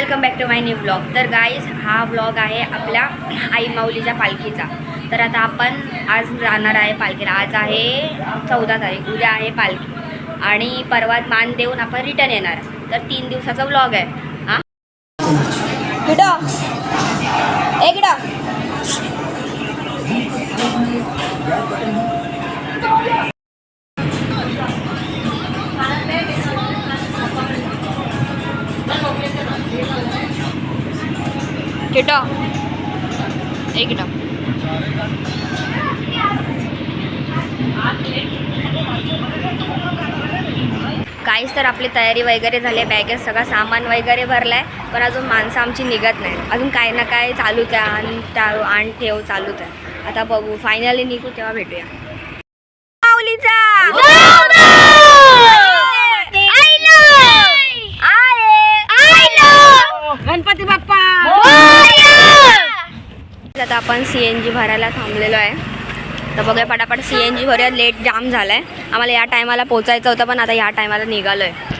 Welcome back to my new blog. तर guys हा blog आहे आपल्या आई माऊलीच्या पालखीचा. तर आता आपण आज जाणार आहे पालखीला. आज आहे चौदा तारीख उद्या आहे पालखी. आणि परवात मान देऊन आपण रिटर्न येणार. तर तीन दिवसाचा ब्लॉग आहे. हां? किटं इकडं काहीच तर आपली तयारी वगैरे झाली आहे. बॅगेत सगळं सामान वगैरे भरलं आहे पण अजून माणसं आमची निघत नाही अजून काही ना काय चालूच आहे आणि त्या आण ठेव चालूच आहे आता बघू. फायनली निघू तेव्हा भेटूया. माऊलीचा! हो, हो, हो, आपण सी एन जी भरायला थांबलेलो आहे. तर बघूया पटापट सी एन जी भरूया. लेट जाम झालं आहे आम्हाला या टायमाला पोचायचं होतं पण आता या टायमाला निघालो आहे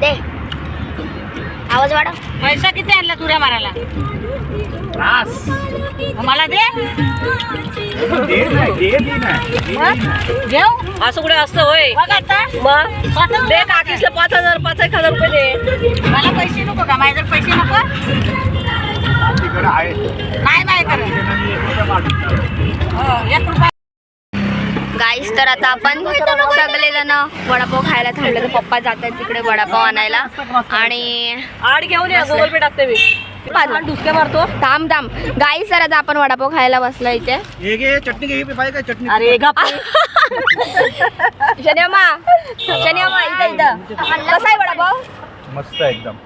दे. आवाज वाढव. पैसा किती आणला तुऱ्या मारायला? मला दे. घेऊ? असं कुठे असतं होय? बघ आता. मग? दे काकीसला पाच हजार पाच एक हजार रुपये दे. मला पैसे नको का? माझ्याकडे पैसे नको? नाही नाही करत. हो, एक रुपया गाईस तर आता आपण सगळे जण वडापाव खायला थांबले. तर पप्पा जात आहेत तिकडे वडापाव आणायला. आणि आड घेऊन या गुगल पे टाकते मी. डुसके मारतो. थांब थांब. गाईस तर आता आपण वडापाव खायला बसलो इथे. चटणी अरे गप शनियमा शनियमा इथं इथं. कसा आहे वडापाव? मस्त एकदम.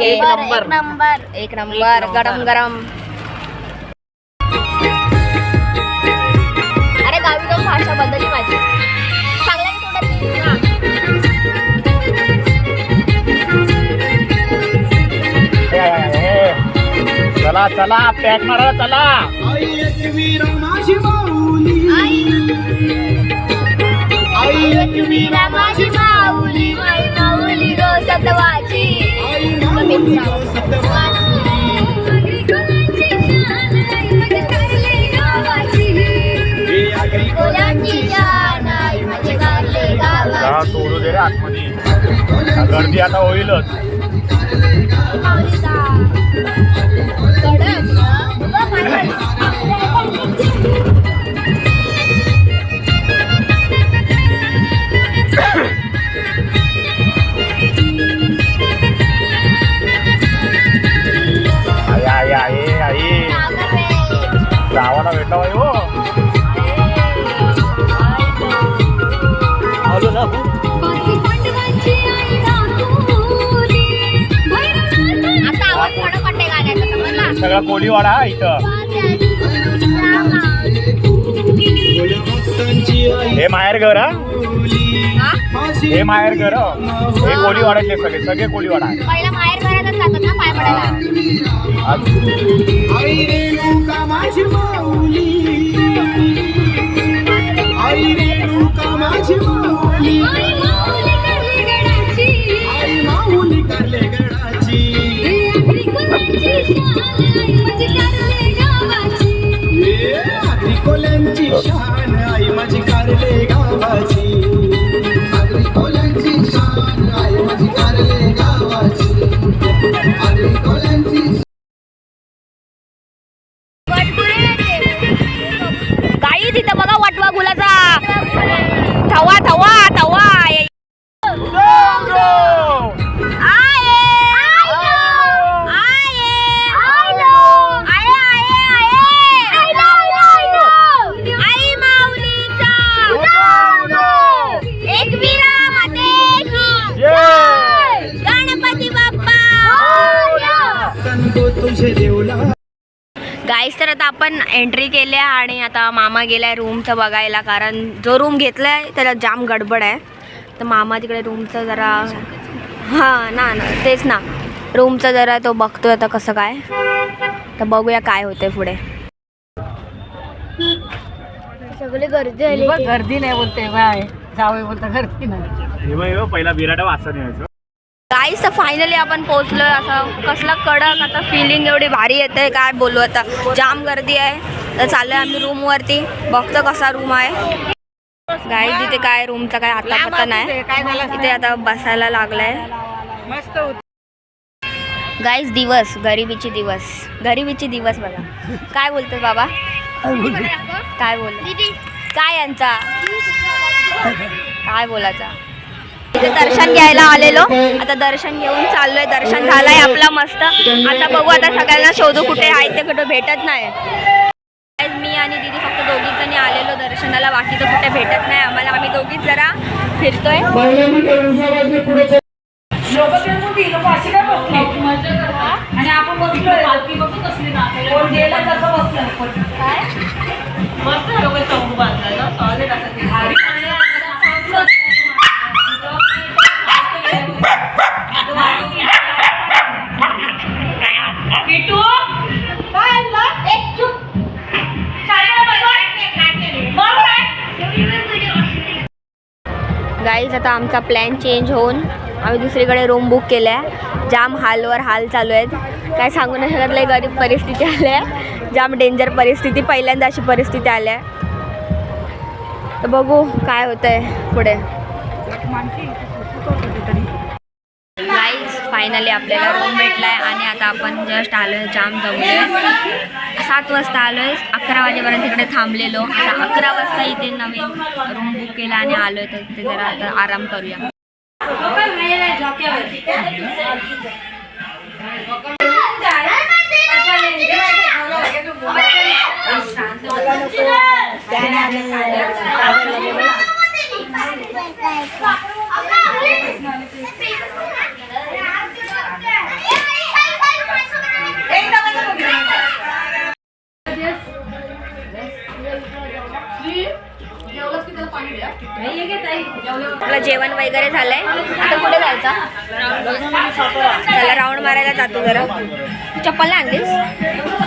एक नंबर. नंबर. एक नंबर. गरम गरम. चला चला पॅक मारा चला. माझी माऊली. माई माऊली गो सतवाची. चला सोडू दे रे आतमध्ये. गर्दी आता होईलच. आई आई आई आई गावाला भेटला बाई हो. आलो ना. सगळा कोळीवाडा हा इथं. हे माहेर घर हा? माहेर घर हो. हे कोळीवाड्यातले सगळे सगळे कोळीवाडा आहे? गाईस तर आता आपण एंट्री केली आहे आणि आता मामा गेलाय रूमचं बघायला. कारण जो रूम घेतलाय त्याला जाम गडबड आहे. तर मामा तिकडे रूमचं जरा हां ना ना तेच ना. रूमचं जरा तो बघतोय आता कसं काय. तर बघूया काय होतंय पुढे. बघ, गर्दी नाही बोलते बाय. जावे बोलता करते ना हे बघ, हे बघ, पहिला बिराटा वाचता न्यायचं गाईस तर फायनली आपण पोहोचलोय. असं कसला कडक आता फिलिंग एवढी भारी येते काय बोलू आता. जाम गर्दी आहे. तर चाललोय आम्ही रूमवरती बघतो कसा रूम आहे. गाईस तिथे काय रूमचा काय आता पत्ता नाही. तिथे आता बसायला लागलाय. मस्त होत. गाईस दिवस. गरिबीचे दिवस. गरिबीचे दिवस बघा. काय बोलतोय बाबा? काय बोल काय यांचा? काय बोलायचा? इथे दर्शन घ्यायला आलेलो. आता दर्शन घेऊन चाललोय. दर्शन झालंय आपला मस्त. आता बघू आता सगळ्यांना शोधू कुठे आहे ते कुठे भेटत नाही. मी आणि दीदी फक्त दोघीच जणी आलेलो दर्शनाला. बाकी तर कुठे भेटत नाही. आम्हाला आम्ही दोघीच जरा फिरतोय. आणि आपण बसलोय गाईज आता आमचा प्लॅन चेंज होऊन आम्ही दुसरीकडे रूम बुक केल्या जाम हालवर हाल चालू आहेत. काय सांगू नाही शकत लय गरीब परिस्थिती आल्या जाम डेंजर परिस्थिती पहिल्यांदा अशी परिस्थिती आल्या तर बघू काय होतंय पुढे. फायनली आपल्याला रूम भेटलाय आणि आता आपण जस्ट आलोय जाम जमलो सात वाजता आलोय अकरा वाजेपर्यंत तिकडे थांबलेलो आता अकरा वाजता इथे नवीन रूम बुक केला आणि आलोय तर तिथे जरा आता आराम करूया करायला जातो जरा. चप्पल आणलीस?